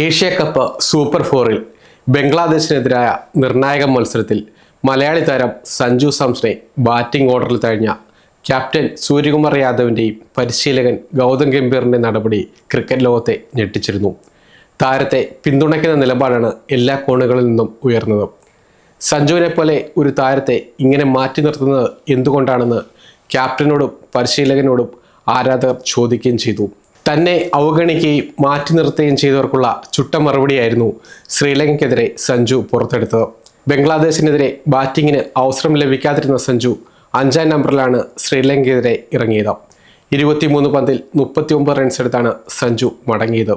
Asia cup super ഫോറിൽ ബംഗ്ലാദേശിനെതിരായ നിർണായക മത്സരത്തിൽ മലയാളി താരം സഞ്ജു സാംസണെ ബാറ്റിംഗ് ഓർഡറിൽ തഴിഞ്ഞ ക്യാപ്റ്റൻ സൂര്യകുമാർ യാദവിന്റെയും പരിശീലകൻ ഗൗതം ഗംഭീറിന്റെ നടപടി ക്രിക്കറ്റ് ലോകത്തെ ഞെട്ടിച്ചിരുന്നു. താരത്തെ പിന്തുണയ്ക്കുന്ന നിലപാടാണ് എല്ലാ കോണുകളിൽ നിന്നും ഉയർന്നത്. സഞ്ജുവിനെ പോലെ ഒരു താരത്തെ ഇങ്ങനെ മാറ്റി നിർത്തുന്നത് എന്തുകൊണ്ടാണെന്ന് ക്യാപ്റ്റനോടും പരിശീലകനോടും ആരാധകർ ചോദിക്കുകയും ചെയ്തു. തന്നെ അവഗണിക്കുകയും മാറ്റി നിർത്തുകയും ചെയ്തവർക്കുള്ള ചുട്ട മറുപടിയായിരുന്നു ശ്രീലങ്കയ്ക്കെതിരെ സഞ്ജു പുറത്തെടുത്തത്. ബംഗ്ലാദേശിനെതിരെ ബാറ്റിങ്ങിന് അവസരം ലഭിക്കാതിരുന്ന സഞ്ജു അഞ്ചാം നമ്പറിലാണ് ശ്രീലങ്കയ്ക്കെതിരെ ഇറങ്ങിയത്. ഇരുപത്തിമൂന്ന് പന്തിൽ മുപ്പത്തി ഒമ്പത് റൺസ് എടുത്താണ് സഞ്ജു മടങ്ങിയത്.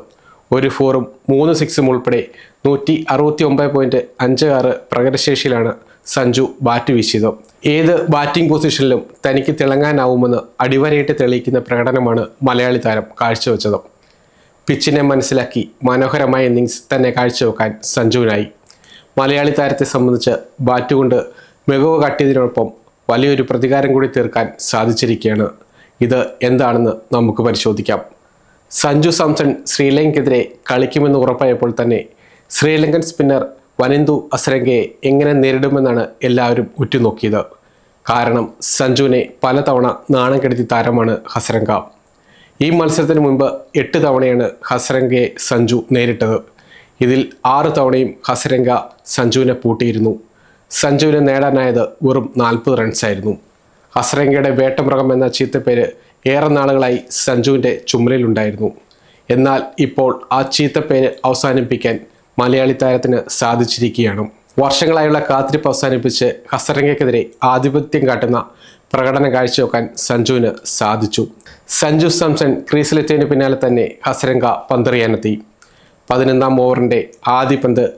ഒരു ഫോറും മൂന്ന് സിക്സും ഉൾപ്പെടെ നൂറ്റി അറുപത്തി ഒമ്പത് പോയിന്റ് അഞ്ച് ആറ് പ്രകടശേഷിയിലാണ് സഞ്ജു ബാറ്റ് വീശിയത്. ഏത് ബാറ്റിംഗ് പൊസിഷനിലും തനിക്ക് തിളങ്ങാനാവുമെന്ന് അടിവരയിട്ട് തെളിയിക്കുന്ന പ്രകടനമാണ് മലയാളി താരം കാഴ്ചവെച്ചത്. പിച്ചിനെ മനസ്സിലാക്കി മനോഹരമായ ഇന്നിങ്സ് തന്നെ കാഴ്ചവെക്കാൻ സഞ്ജുവിനായി. മലയാളി താരത്തെ സംബന്ധിച്ച് ബാറ്റ് കൊണ്ട് മികവ് കാട്ടിയതിനൊപ്പം വലിയൊരു പ്രതികാരം കൂടി തീർക്കാൻ സാധിച്ചിരിക്കുകയാണ്. ഇത് എന്താണെന്ന് നമുക്ക് പരിശോധിക്കാം. സഞ്ജു സാംസൺ ശ്രീലങ്കയ്ക്കെതിരെ കളിക്കുമെന്ന് ഉറപ്പായപ്പോൾ തന്നെ ശ്രീലങ്കൻ സ്പിന്നർ വനിന്ദു അസരങ്കയെ എങ്ങനെ നേരിടുമെന്നാണ് എല്ലാവരും ഉറ്റുനോക്കിയത്. കാരണം സഞ്ജുവിനെ പലതവണ നാണം കെടുത്തി താരമാണ് ഹസരങ്ക ഈ മത്സരത്തിന് മുൻപ് എട്ട് തവണയാണ് ഹസരങ്കയെ സഞ്ജു നേരിട്ടത്. ഇതിൽ ആറ് തവണയും ഹസരങ്ക സഞ്ജുവിനെ പൂട്ടിയിരുന്നു. സഞ്ജുവിന് നേടാനായത് വെറും നാൽപ്പത് റൺസായിരുന്നു ഹസരങ്കയുടെ വേട്ടമൃഗം എന്ന ചീത്തപ്പേര് ഏറെ നാളുകളായി സഞ്ജുവിന്റെ ചുമലിലുണ്ടായിരുന്നു. എന്നാൽ ഇപ്പോൾ ആ ചീത്തപ്പേര് അവസാനിപ്പിക്കാൻ മലയാളി താരത്തിന് സാധിച്ചിരിക്കുകയാണ്. വർഷങ്ങളായുള്ള കാത്തിരിപ്പ് അവസാനിപ്പിച്ച് ഹസരങ്കയ്ക്കെതിരെ ആധിപത്യം കാട്ടുന്ന പ്രകടനം കാഴ്ചവെക്കാൻ സഞ്ജുവിന് സാധിച്ചു. സഞ്ജു സാംസൺ ക്രീസിലെത്തിയതിന് പിന്നാലെ തന്നെ ഹസരംഗ പന്തെറിയാനെത്തി. പതിനൊന്നാം ഓവറിന്റെ ആദ്യ പന്ത്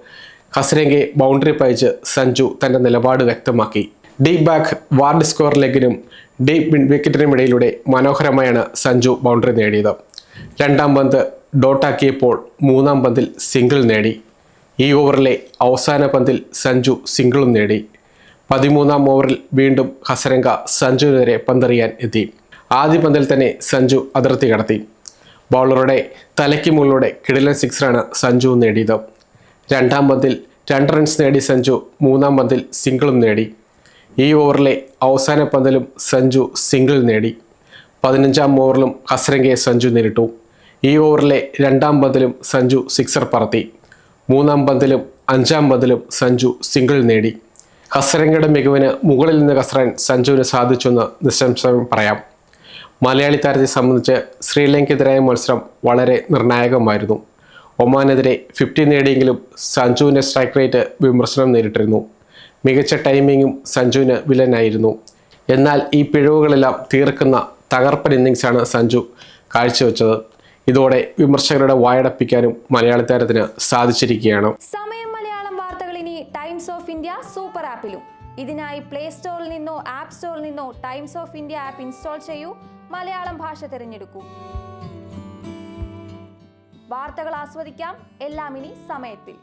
ഹസരങ്കയെ ബൗണ്ടറി പയച്ച് സഞ്ജു തന്റെ നിലപാട് വ്യക്തമാക്കി. ഡീപ് ബാക്ക് വാർഡ് സ്കോർ ലെഗിനും ഡീപ് വിക്കറ്റിനും ഇടയിലൂടെ മനോഹരമായാണ് സഞ്ജു ബൗണ്ടറി നേടിയത്. രണ്ടാം പന്ത് ഡോട്ടാക്കിയപ്പോൾ മൂന്നാം പന്തിൽ സിംഗിൾ നേടി. ഈ ഓവറിലെ അവസാന പന്തിൽ സഞ്ജു സിംഗിളും നേടി. പതിമൂന്നാം ഓവറിൽ വീണ്ടും ഹസരംഗ സഞ്ജുവിനെതിരെ പന്തെറിയാൻ എത്തി. ആദ്യ പന്തിൽ തന്നെ സഞ്ജു അതിർത്തി കടത്തി. ബൗളറുടെ തലയ്ക്ക് മുകളിലൂടെ കിടിലൻ സിക്സറാണ് സഞ്ജു നേടിയത്. രണ്ടാം പന്തിൽ രണ്ട് റൺസ് നേടി സഞ്ജു മൂന്നാം പന്തിൽ സിംഗിളും നേടി. ഈ ഓവറിലെ അവസാന പന്തിലും സഞ്ജു സിംഗിൾ നേടി. പതിനഞ്ചാം ഓവറിലും ഹസ്രംഗയെ സഞ്ജു നേരിട്ടു. ഈ ഓവറിലെ രണ്ടാം പന്തിലും സഞ്ജു സിക്സർ പറത്തി. മൂന്നാം പന്തിലും അഞ്ചാം പന്തിലും സഞ്ജു സിംഗിൾ നേടി. ഹസരങ്കയുടെ മികവിന് മുകളിൽ നിന്ന് കസറാൻ സഞ്ജുവിന് സാധിച്ചെന്ന് നിശംസം പറയാം. മലയാളി താരത്തെ സംബന്ധിച്ച് ശ്രീലങ്കയ്ക്കെതിരായ മത്സരം വളരെ നിർണായകമായിരുന്നു. ഒമാനെതിരെ ഫിഫ്റ്റി നേടിയെങ്കിലും സഞ്ജുവിന്റെ സ്ട്രൈക്ക് റേറ്റ് വിമർശനം നേരിട്ടിരുന്നു. മികച്ച ടൈമിങ്ങും സഞ്ജുവിന് വിലനായിരുന്നു എന്നാൽ ഈ പിഴവുകളെല്ലാം തീർക്കുന്ന തകർപ്പൻ ഇന്നിങ്സാണ് സഞ്ജു കാഴ്ചവെച്ചത്. ഇതോടെ വിമർശകരുടെ വായടപ്പിക്കാനും മലയാളി താരത്തിന് സാധിച്ചിരിക്കുകയാണ്. സമയം മലയാളം വാർത്തകൾ ഇനി ടൈംസ് ഓഫ് ഇന്ത്യ സൂപ്പർ ആപ്പിലും. ഇതിനായി പ്ലേ സ്റ്റോറിൽ നിന്നോ ആപ്പ് സ്റ്റോറിൽ നിന്നോ Times of India app install ചെയ്യൂ. മലയാളം ഭാഷ തിരഞ്ഞെടുക്കൂ. വാർത്തകൾ ആസ്വദിക്കാം. എല്ലാം ഇനി സമയത്തിൽ.